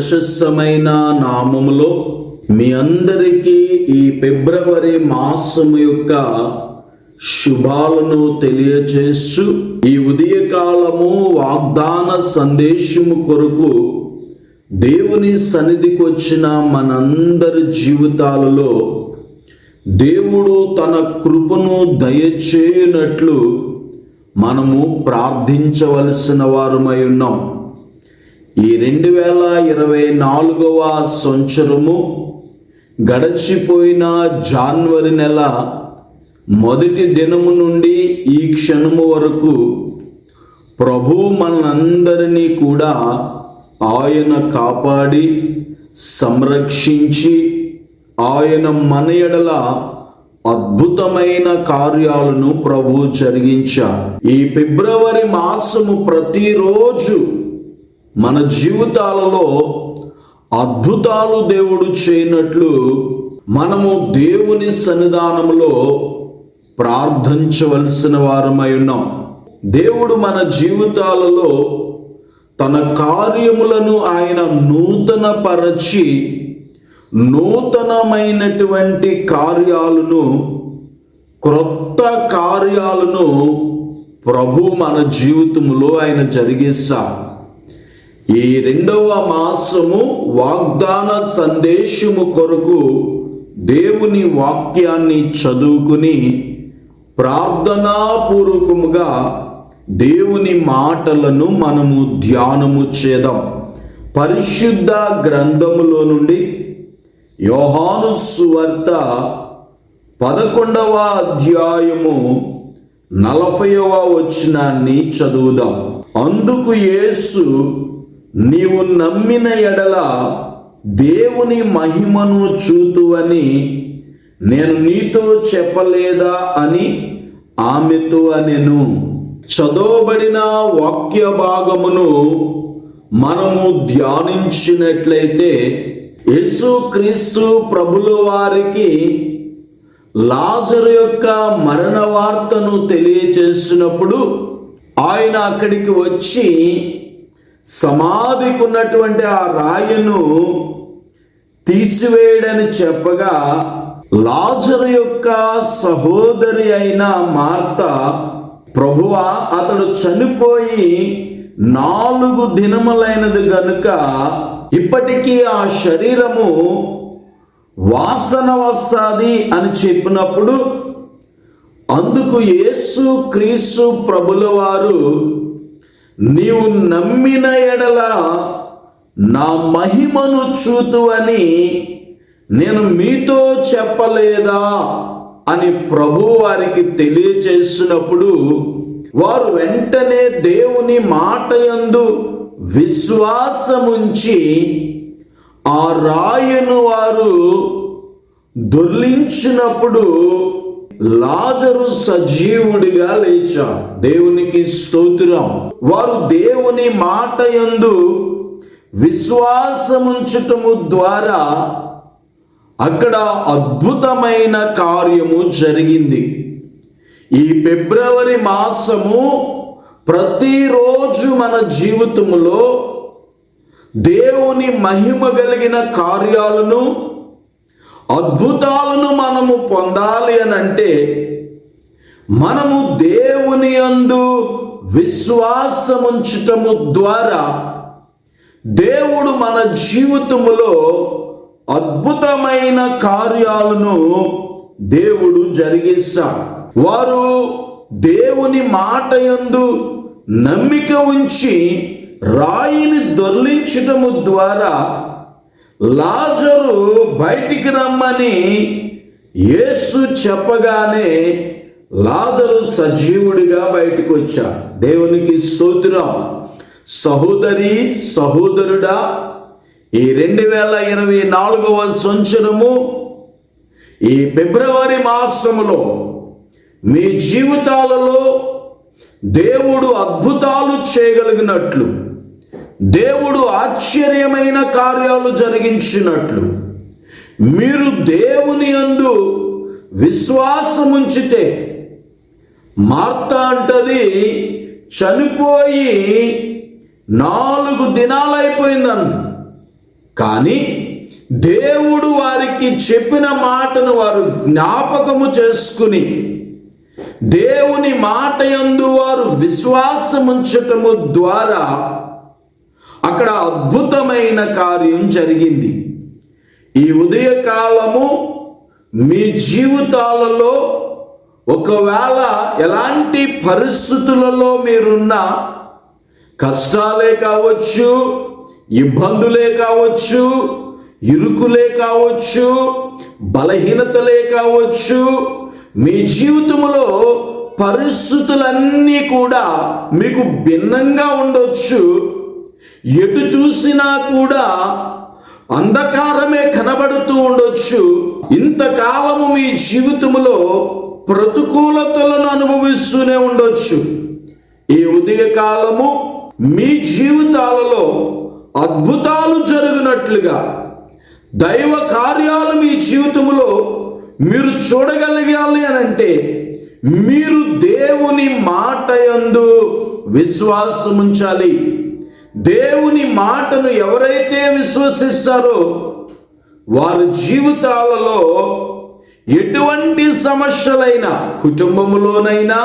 ప్రశస్తమైన నామములో మీ అందరికీ ఈ ఫిబ్రవరి మాసము యొక్క శుభాలను తెలియచేస్తూ ఈ ఉదయకాలము వాగ్దాన సందేశము కొరకు దేవుని సన్నిధికి వచ్చిన మనందరి జీవితాలలో దేవుడు తన కృపను దయచేయనట్లు మనము ప్రార్థించవలసిన వారమై ఉన్నాం. ఈ రెండు వేల ఇరవై నాలుగవ సంవత్సరము గడచిపోయిన జాన్వరి నెల మొదటి దినము నుండి ఈ క్షణము వరకు ప్రభు మనందరినీ కూడా ఆయన కాపాడి సంరక్షించి ఆయన మన ఎడల అద్భుతమైన కార్యాలను ప్రభు జరిగించారు ఈ ఫిబ్రవరి మాసము ప్రతిరోజు మన జీవితాలలో అద్భుతాలు దేవుడు చేయనట్లు మనము దేవుని సన్నిధానంలో ప్రార్థించవలసిన వారమై ఉన్నాం. దేవుడు మన జీవితాలలో తన కార్యములను ఆయన నూతన పరచి నూతనమైనటువంటి కార్యాలను క్రొత్త కార్యాలను ప్రభు మన జీవితంలో ఆయన జరిగిస్తారు ఈ రెండవ మాసము వాగ్దాన సందేశము కొరకు దేవుని వాక్యాన్ని చదువుకుని ప్రార్థనాపూర్వకముగా దేవుని మాటలను మనము ధ్యానము చేద్దాం. పరిశుద్ధ గ్రంథములో నుండి యోహాను సువార్త పదకొండవ అధ్యాయము నలభైవ వచనాన్ని చదువుదాం. అందుకు యేసు నీవు నమ్మిన ఎడల దేవుని మహిమను చూతువని నేను నీతో చెప్పలేదా అని ఆమెతో అనెను. చదవబడిన వాక్య భాగమును మనము ధ్యానించినట్లయితే యేసుక్రీస్తు ప్రభుల వారికి లాజరు యొక్క మరణ వార్తను తెలియచేసినప్పుడు ఆయన అక్కడికి వచ్చి సమాధికి ఉన్నటువంటి ఆ రాయను తీసివేయడని చెప్పగా లాజరు యొక్క సహోదరి అయిన మార్త ప్రభువా అతడు చనిపోయి నాలుగు దినములైనది గనుక ఇప్పటికీ ఆ శరీరము వాసన వస్తాది అని చెప్పినప్పుడు అందుకు యేసు క్రీస్తు ప్రభుల వారు నీవు నమ్మిన ఎడల నా మహిమను చూతు అని నేను మీతో చెప్పలేదా అని ప్రభు వారికి తెలియచేసినప్పుడు వారు వెంటనే దేవుని మాట యందు విశ్వాసముంచి ఆ రాయను వారు దొర్లించినప్పుడు లాజరు సజీవుడిగా లేచాడు. దేవునికి స్తోత్రం. వారు దేవుని మాట యందు విశ్వాసముంచటము ద్వారా అక్కడ అద్భుతమైన కార్యము జరిగింది. ఈ ఫిబ్రవరి మాసము ప్రతిరోజు మన జీవితంలో దేవుని మహిమ కలిగిన కార్యాలను అద్భుతాలను మనము పొందాలి అని అంటే మనము దేవుని అందు విశ్వాసముంచటము ద్వారా దేవుడు మన జీవితములో అద్భుతమైన కార్యాలను దేవుడు జరిగిస్తాడు. వారు దేవుని మాట యందు నమ్మిక ఉంచి రాయిని దొర్లించటము ద్వారా లాజరు బయటికి రమ్మని యేసు చెప్పగానే లాజరు సజీవుడిగా బయటకు వచ్చా దేవునికి స్తోత్రం. సహోదరి సహోదరుడా ఈ రెండు వేల ఇరవై నాలుగవ సంవత్సరము ఈ ఫిబ్రవరి మాసములో మీ జీవితాలలో దేవుడు అద్భుతాలు చేయగలిగినట్లు దేవుడు ఆశ్చర్యమైన కార్యాలు జరిగించినట్లు. మీరు దేవుని యందు విశ్వాసముంచితే మార్త అంటది చనిపోయి నాలుగు దినాలైపోయిందన్న కానీ దేవుడు వారికి చెప్పిన మాటను వారు జ్ఞాపకము చేసుకుని దేవుని మాట యందు వారు విశ్వాసముంచటము ద్వారా అక్కడ అద్భుతమైన కార్యం జరిగింది. ఈ ఉదయకాలము మీ జీవితాలలో ఒకవేళ ఎలాంటి పరిస్థితులలో మీరున్నా కష్టాలే కావచ్చు ఇబ్బందులే కావచ్చు ఇరుకులే కావచ్చు బలహీనతలే కావచ్చు మీ జీవితంలో పరిస్థితులన్నీ కూడా మీకు భిన్నంగా ఉండొచ్చు. ఎటు చూసినా కూడా అంధకారమే కనబడుతూ ఉండొచ్చు. ఇంతకాలము మీ జీవితంలో ప్రతికూలతలను అనుభవిస్తూనే ఉండొచ్చు. ఈ ఉదయకాలము మీ జీవితాలలో అద్భుతాలు జరిగినట్లుగా దైవ కార్యాలు మీ జీవితంలో మీరు చూడగలగాలి అని అంటే మీరు దేవుని మాట యందు విశ్వాసం ఉంచాలి దేవుని మాటను ఎవరైతే విశ్వసిస్తారో వారి జీవితాలలో ఎటువంటి సమస్యలైనా కుటుంబంలోనైనా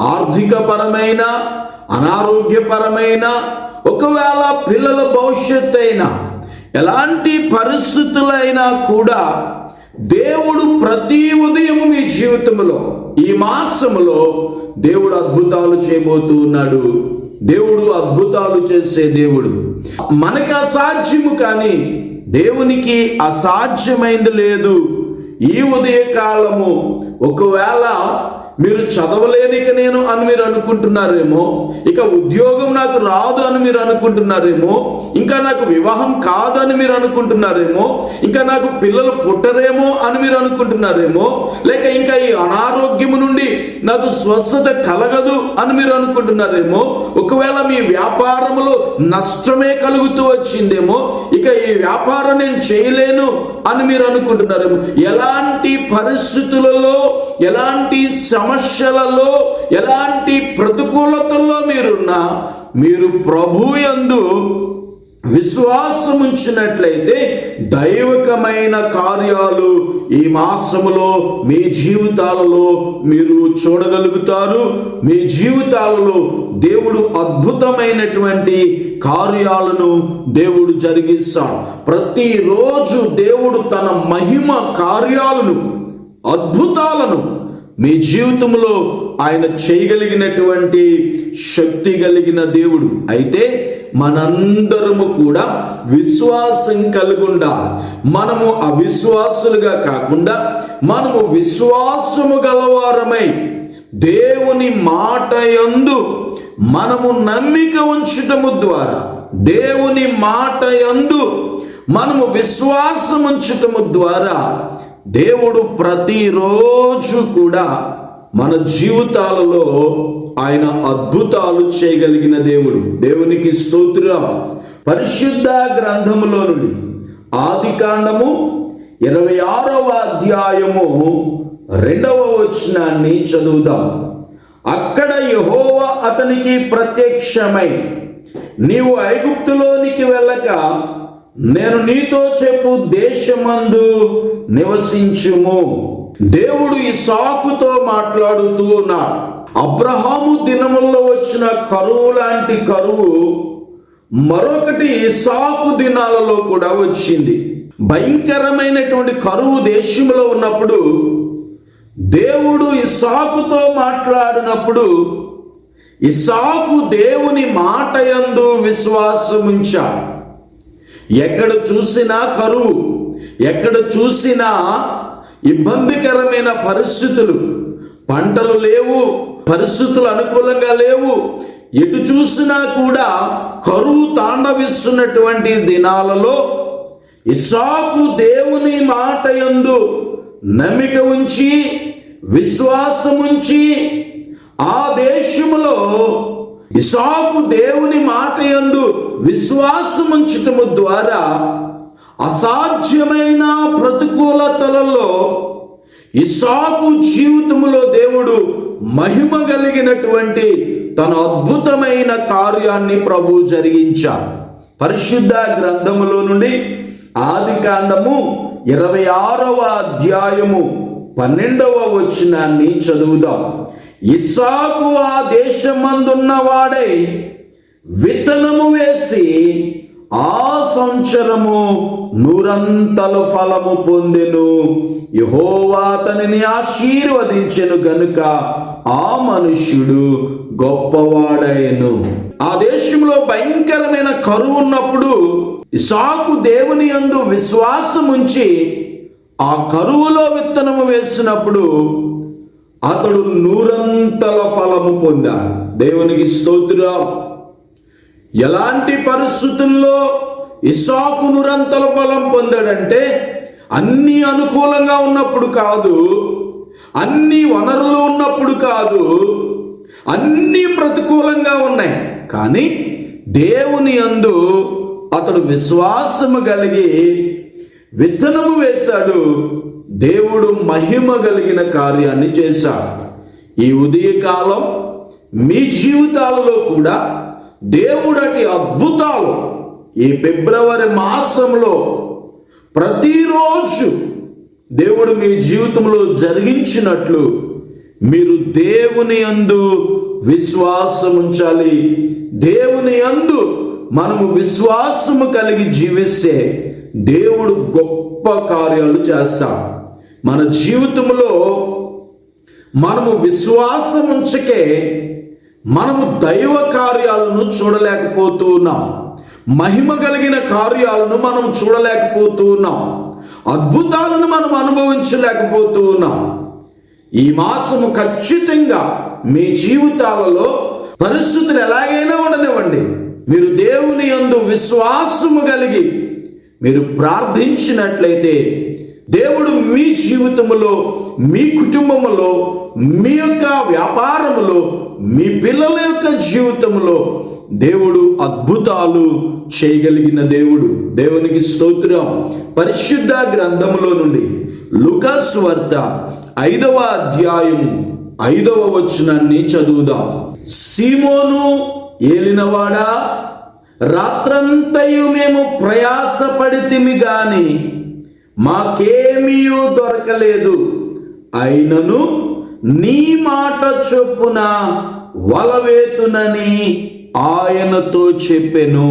ఆర్థికపరమైన అనారోగ్యపరమైన ఒకవేళ పిల్లల భవిష్యత్తు అయినా ఎలాంటి పరిస్థితులైనా కూడా దేవుడు ప్రతి ఉదయం మీ జీవితంలో ఈ మాసములో దేవుడు అద్భుతాలు చేయబోతూ ఉన్నాడు. దేవుడు అద్భుతాలు చేసే దేవుడు. మనకు అసాధ్యము కానీ దేవునికి అసాధ్యమైంది లేదు. ఈ ఉదయకాలము ఒకవేళ మీరు చదవలేనిక నేను అని మీరు అనుకుంటున్నారేమో ఇక ఉద్యోగం నాకు రాదు అని మీరు అనుకుంటున్నారేమో ఇంకా నాకు వివాహం కాదని మీరు అనుకుంటున్నారేమో ఇంకా నాకు పిల్లలు పుట్టరేమో అని మీరు అనుకుంటున్నారేమో లేక ఇంకా ఈ అనారోగ్యము నుండి నాకు స్వస్థత కలగదు అని మీరు అనుకుంటున్నారేమో ఒకవేళ మీ వ్యాపారంలో నష్టమే కలుగుతూ వచ్చిందేమో ఇక ఈ వ్యాపారం నేను చేయలేను అని మీరు అనుకుంటున్నారేమో. ఎలాంటి పరిస్థితులలో ఎలాంటి సమస్యలలో ఎలాంటి ప్రతికూలతల్లో మీరున్నా మీరు ప్రభు యందు విశ్వాసం ఉంచినట్లయితే దైవకమైన కార్యాలు ఈ మాసములో మీ జీవితాలలో మీరు చూడగలుగుతారు. మీ జీవితాలలో దేవుడు అద్భుతమైనటువంటి కార్యాలను దేవుడు జరిగిస్తాడు. ప్రతిరోజు దేవుడు తన మహిమ కార్యాలను అద్భుతాలను మీ జీవితంలో ఆయన చేయగలిగినటువంటి శక్తి కలిగిన దేవుడు. అయితే మనందరము కూడా విశ్వాసం కలుగుండా మనము అవిశ్వాసులుగా కాకుండా మనము విశ్వాసము గలవారమై దేవుని మాట యందు మనము నమ్మిక ఉంచటము ద్వారా దేవుని మాట యందు మనము విశ్వాసం ఉంచటము ద్వారా దేవుడు ప్రతిరోజు కూడా మన జీవితాలలో ఆయన అద్భుతాలు చేయగలిగిన దేవుడు. దేవునికి స్తోత్రం. పరిశుద్ధ గ్రంథములో నుండి ఆది కాండము ఇరవై ఆరవ అధ్యాయము రెండవ వచనాన్ని చదువుదాం. అక్కడ యహోవ అతనికి ప్రత్యక్షమై నీవు ఐగుప్తులోనికి వెళ్ళక నేను నీతో చెప్పు దేశమందు నివసించుము. దేవుడు ఈ సాకుతో మాట్లాడుతూ ఉన్నాడు. అబ్రహాము దినముల్లో వచ్చిన కరువు లాంటి కరువు మరొకటి సాకు దినాలలో కూడా వచ్చింది. భయంకరమైనటువంటి కరువు దేశంలో ఉన్నప్పుడు దేవుడు ఇసాకుతో మాట్లాడినప్పుడు ఇసాకు దేవుని మాట యందు విశ్వాసముంచాడు. ఎక్కడ చూసినా కరువు ఎక్కడ చూసినా ఇబ్బందికరమైన పరిస్థితులు. పంటలు లేవు పరిస్థితులు అనుకూలంగా లేవు. ఎటు చూసినా కూడా కరువు తాండవిస్తున్నటువంటి దినాలలో ఇసాకు దేవుని మాట ఎందు నమ్మిక ఉంచి విశ్వాసముంచి ఆ దేశంలో ఇసాకు దేవుని మాట యందు విశ్వాసముంచటము ద్వారా అసాధ్యమైన ప్రతికూలతలలో ఇసాకు జీవితములో దేవుడు మహిమ కలిగినటువంటి తన అద్భుతమైన కార్యాన్ని ప్రభు జరిగించారు పరిశుద్ధ గ్రంథములో నుండి ఆది కాండము ఇరవై ఆరవ అధ్యాయము పన్నెండవ వచనాన్ని చదువుదాం. ఇస్సాకు ఆ దేశమందున్నవాడై విత్తనము వేసి ఆ సంవత్సరము నూరంతల ఫలము పొందెను. యహోవా అతనిని ఆశీర్వదించెను గనుక ఆ మనుష్యుడు గొప్పవాడైను. ఆ దేశంలో భయంకరమైన కరువు ఉన్నప్పుడు ఇసాకు దేవుని యందు విశ్వాసం ఉంచి ఆ కరువులో విత్తనము వేసినప్పుడు అతడు నూరంతల ఫలము పొందాడు దేవునికి స్తోత్రం. ఎలాంటి పరిస్థితుల్లో ఇసాకు నూరంతల ఫలం పొందాడంటే అన్ని అనుకూలంగా ఉన్నప్పుడు కాదు అన్ని వనరులు ఉన్నప్పుడు కాదు అన్ని ప్రతికూలంగా ఉన్నాయి. కానీ దేవుని అందు అతడు విశ్వాసము కలిగి విత్తనము వేశాడు. దేవుడు మహిమ కలిగిన కార్యాన్ని చేశాడు. ఈ ఉదయకాలం మీ జీవితాలలో కూడా దేవుడటి అద్భుతాలు ఈ ఫిబ్రవరి మాసంలో ప్రతిరోజు దేవుడు మీ జీవితంలో జరిగించినట్లు మీరు దేవుని అందు విశ్వాసం ఉంచాలి. దేవుని అందు మనము విశ్వాసము కలిగి జీవిస్తే దేవుడు గొప్ప కార్యాలు చేస్తాడు. మన జీవితంలో మనము విశ్వాసం ఉంచకే మనము దైవ కార్యాలను చూడలేకపోతూ ఉన్నాం. మహిమ కలిగిన కార్యాలను మనం చూడలేకపోతూ ఉన్నాం. అద్భుతాలను మనం అనుభవించలేకపోతూ ఉన్నాం. ఈ మాసము ఖచ్చితంగా మీ జీవితాలలో పరిస్థితులు ఎలాగైనా ఉండనివ్వండి. మీరు దేవుని యందు విశ్వాసము కలిగి మీరు ప్రార్థించినట్లయితే దేవుడు మీ జీవితంలో మీ కుటుంబములో మీ యొక్క వ్యాపారములో మీ పిల్లల యొక్క జీవితంలో దేవుడు అద్భుతాలు చేయగలిగిన దేవుడు. దేవునికి స్తోత్రం. పరిశుద్ధ గ్రంథంలో నుండి లుకాస్ వార్త ఐదవ అధ్యాయం ఐదవ వచనాన్ని చదువుదాం. సీమోను ఏలినవాడా? రాత్రంతయు మేము ప్రయాసపడితిమి గాని మాకేమీ దొరకలేదు. అయినను నీ మాట చొప్పున వలవేతునని ఆయనతో చెప్పెను.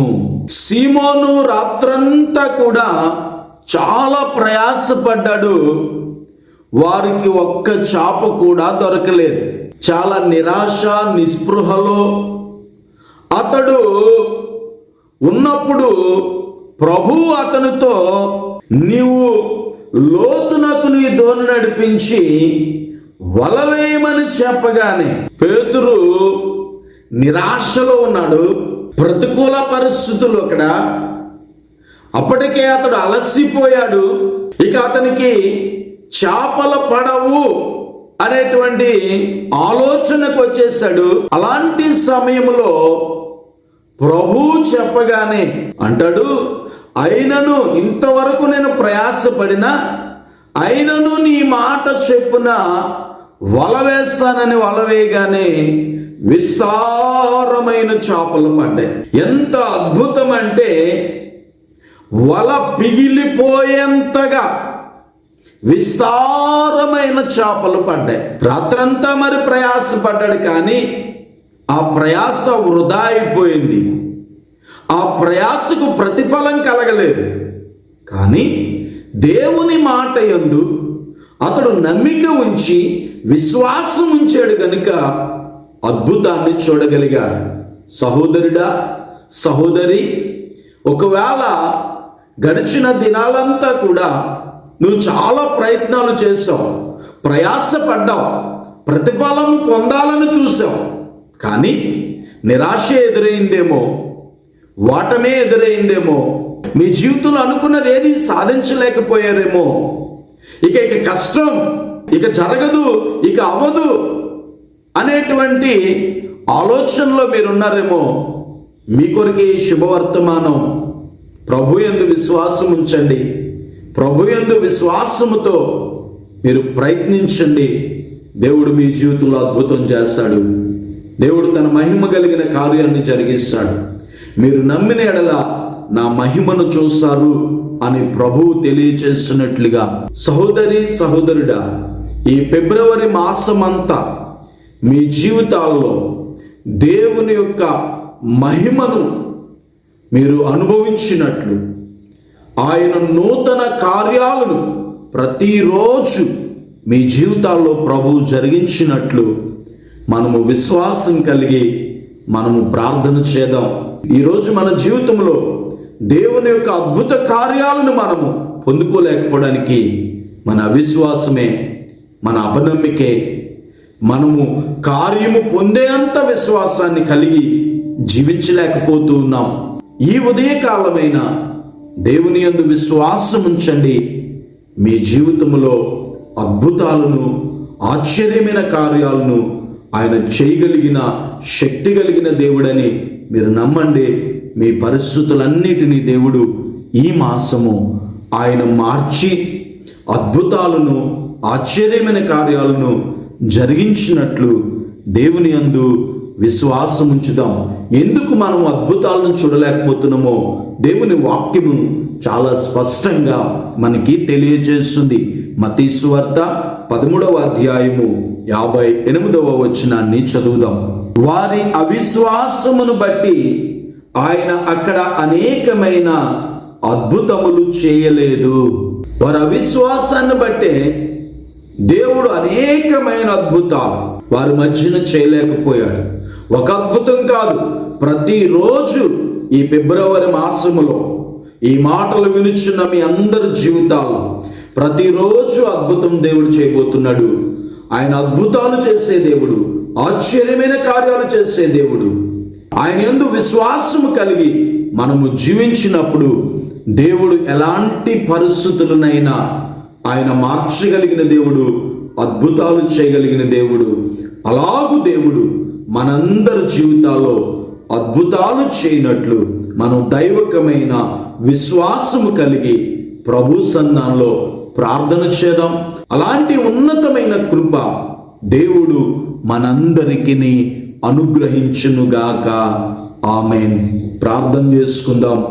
సీమోను రాత్రంతా కూడా చాలా ప్రయాసపడ్డాడు. వారికి ఒక్క చాప కూడా దొరకలేదు. చాలా నిరాశ నిస్పృహలో అతడు ఉన్నప్పుడు ప్రభు అతనితో నీవు లోతునకు నీ దోణి నడిపించి వలవేయమని చెప్పగానే పేతురు నిరాశలో ఉన్నాడు ప్రతికూల పరిస్థితులు అక్కడ. అప్పటికే అతడు అలసిపోయాడు. ఇక అతనికి చేపల పడవు అనేటువంటి ఆలోచనకు వచ్చేసాడు అలాంటి సమయంలో ప్రభు చెప్పగానే అంటాడు అయినను ఇంతవరకు నేను ప్రయాసపడినా అయినను నీ మాట చెప్పున వల వేస్తానని వల వేయగానే విస్తారమైన చేపలు పడ్డాయి. ఎంత అద్భుతం అంటే వల పిగిలిపోయేంతగా విస్తారమైన చేపలు పడ్డాయి. రాత్రంతా మరి ప్రయాసపడ్డాడు కానీ ఆ ప్రయాస వృధా అయిపోయింది. ఆ ప్రయాసకు ప్రతిఫలం కలగలేదు. కానీ దేవుని మాట యందు అతడు నమ్మిక ఉంచి విశ్వాసం ఉంచాడు కనుక అద్భుతాన్ని చూడగలిగాడు. సహోదరుడా సహోదరి ఒకవేళ గడిచిన దినాలంతా కూడా నువ్వు చాలా ప్రయత్నాలు చేసావు ప్రయాసపడ్డావు. ప్రతిఫలం పొందాలని చూసావు కానీ నిరాశ ఎదురైందేమో వాటమే ఎదురైందేమో. మీ జీవితంలో అనుకున్నది ఏది సాధించలేకపోయారేమో. ఇక ఇక కష్టం ఇక జరగదు ఇక అవ్వదు అనేటువంటి ఆలోచనలో మీరున్నారేమో. మీ కొరికి శుభవర్తమానం. ప్రభు ఎందు విశ్వాసం ఉంచండి. ప్రభు ఎందు విశ్వాసముతో మీరు ప్రయత్నించండి. దేవుడు మీ జీవితంలో అద్భుతం చేస్తాడు. దేవుడు తన మహిమ కలిగిన కార్యాన్ని జరిగిస్తాడు. మీరు నమ్మిన ఎడల నా మహిమను చూస్తారు అని ప్రభువు తెలియచేస్తున్నట్లుగా సహోదరి సహోదరుడా ఈ ఫిబ్రవరి మాసమంతా మీ జీవితాల్లో దేవుని యొక్క మహిమను మీరు అనుభవించినట్లు ఆయన నూతన కార్యాలను ప్రతిరోజు మీ జీవితాల్లో ప్రభు జరిగించినట్లు మనము విశ్వాసం కలిగి మనము ప్రార్థన చేద్దాం. ఈరోజు మన జీవితంలో దేవుని యొక్క అద్భుత కార్యాలను మనము పొందుకోలేకపోవడానికి మన అవిశ్వాసమే మన అపనమ్మికే మనము కార్యము పొందేంత విశ్వాసాన్ని కలిగి జీవించలేకపోతూ ఉన్నాం. ఈ ఉదయకాలమైన దేవుని యందు విశ్వాసం ఉంచండి. మీ జీవితంలో అద్భుతాలను ఆశ్చర్యమైన కార్యాలను ఆయన చేయగలిగిన శక్తి కలిగిన దేవుడని మీరు నమ్మండి. మీ పరిస్థితులన్నిటినీ దేవుడు ఈ మాసము ఆయన మార్చి అద్భుతాలను ఆశ్చర్యమైన కార్యాలను జరిగించినట్లు దేవుని అందు విశ్వాసం ఉంచుదాం. ఎందుకు మనం అద్భుతాలను చూడలేకపోతున్నామో దేవుని వాక్యము చాలా స్పష్టంగా మనకి తెలియజేస్తుంది. మతీశ్వార్త పదమూడవ అధ్యాయము యాభై ఎనిమిదవ వచనాన్ని చదువుదాం. వారి అవిశ్వాసమును బట్టి ఆయన అక్కడ అనేకమైన అద్భుతములు చేయలేదు. వారి అవిశ్వాసాన్ని బట్టే దేవుడు అనేకమైన అద్భుతాలు వారి మధ్యన చేయలేకపోయాడు. ఒక అద్భుతం కాదు ప్రతిరోజు ఈ ఫిబ్రవరి మాసములో ఈ మాటలు వినుచున్న మీ అందరి జీవితాల్లో ప్రతిరోజు అద్భుతం దేవుడు చేయబోతున్నాడు. ఆయన అద్భుతాలు చేసే దేవుడు ఆశ్చర్యమైన కార్యాలు చేసే దేవుడు. ఆయన ఎందు విశ్వాసము కలిగి మనము జీవించినప్పుడు దేవుడు ఎలాంటి పరిస్థితులనైనా ఆయన మార్చగలిగిన దేవుడు అద్భుతాలు చేయగలిగిన దేవుడు అలాగు దేవుడు మనందరి జీవితాల్లో అద్భుతాలు చేయనట్లు మనం దైవకమైన విశ్వాసము కలిగి ప్రభు సన్నాల్లో ప్రార్థన చేద్దాం అలాంటి ఉన్నతమైన కృప దేవుడు మనందరికీ అనుగ్రహించునుగాక. ఆమెన్. ప్రార్థన చేసుకుందాం.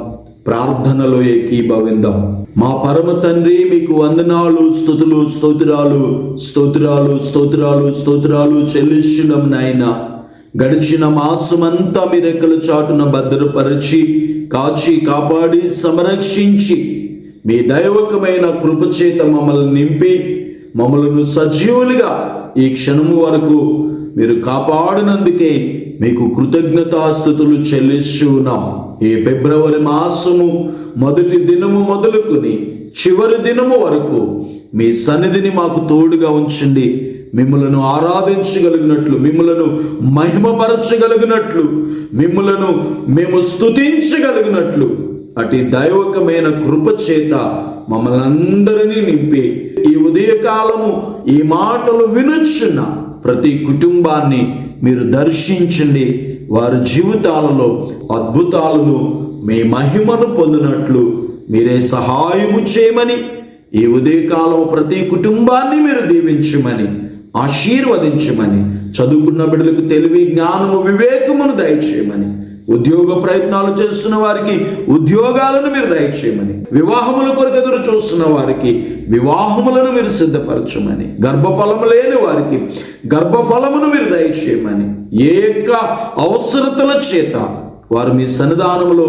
ప్రార్థనలో ఏకీభవిందాం. మా పరమ తండ్రి మీకు వందనాలు స్థుతులు స్తోత్రాలు స్తోత్రాలు స్తోత్రాలు స్తోత్రాలు చెల్లించడం నాయన. గడిచిన మాసమంతా మీ రెక్కల చాటున భద్రపరిచి కాచి కాపాడి సంరక్షించి మీ దైవకమైన కృపచేత మమ్మల్ని నింపి మమ్మలను సజీవులుగా ఈ క్షణము వరకు మీరు కాపాడినందుకే మీకు కృతజ్ఞతాస్థుతులు చెల్లిస్తూ ఉన్నాం ఈ ఫిబ్రవరి మాసము మొదటి దినము మొదలుకొని చివరి దినము వరకు మీ సన్నిధిని మాకు తోడుగా ఉంచండి. మిమ్మలను ఆరాధించగలిగినట్లు మిమ్మలను మహిమపరచగలిగినట్లు మిమ్మలను మేము స్తుతించగలిగినట్లు అటు దైవకమైన కృప చేత మమ్మల్ని అందరినీ నింపి ఈ ఉదయకాలము ఈ మాటలు వినుచున్న ప్రతి కుటుంబాన్ని మీరు దర్శించండి. వారి జీవితాలలో అద్భుతాలను మీ మహిమను పొందినట్లు మీరే సహాయము చేయమని ఈ ఉదయకాలం ప్రతి కుటుంబాన్ని మీరు దీవించమని ఆశీర్వదించమని చదువుకున్న బిడ్డలకు తెలివి జ్ఞానము వివేకమును దయచేయమని ఉద్యోగ ప్రయత్నాలు చేస్తున్న వారికి ఉద్యోగాలను మీరు దయచేయమని వివాహముల కొరకు ఎదురు చూస్తున్న వారికి వివాహములను మీరు సిద్ధపరచమని గర్భఫలము లేని వారికి గర్భఫలమును మీరు దయచేయమని ఏ యొక్క అవసరతల చేత వారు మీ సన్నిధానంలో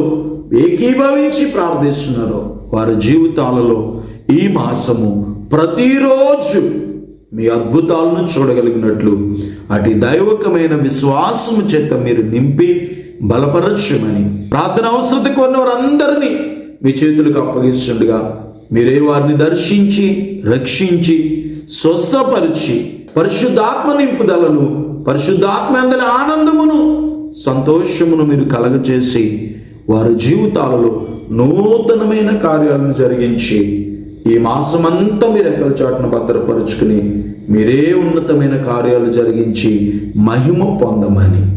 ఏకీభవించి ప్రార్థిస్తున్నారో వారి జీవితాలలో ఈ మాసము ప్రతిరోజు మీ అద్భుతాలను చూడగలిగినట్లు అటు దైవకమైన విశ్వాసము చేత మీరు నింపి బలపరచమని ప్రార్థన అవసరత కొన్న వారందరినీ మీ చేతులకు అప్పగిస్తుండగా మీరే వారిని దర్శించి రక్షించి స్వస్థపరిచి పరిశుద్ధాత్మ నింపుదలను పరిశుద్ధాత్మ అందరి ఆనందమును సంతోషమును మీరు కలగచేసి వారి జీవితాలలో నూతనమైన కార్యాలను జరిగించి ఈ మాసమంతా మీరు ఎక్కల చాటును భద్రపరుచుకుని మీరే ఉన్నతమైన కార్యాలు జరిగించి మహిమ పొందమని.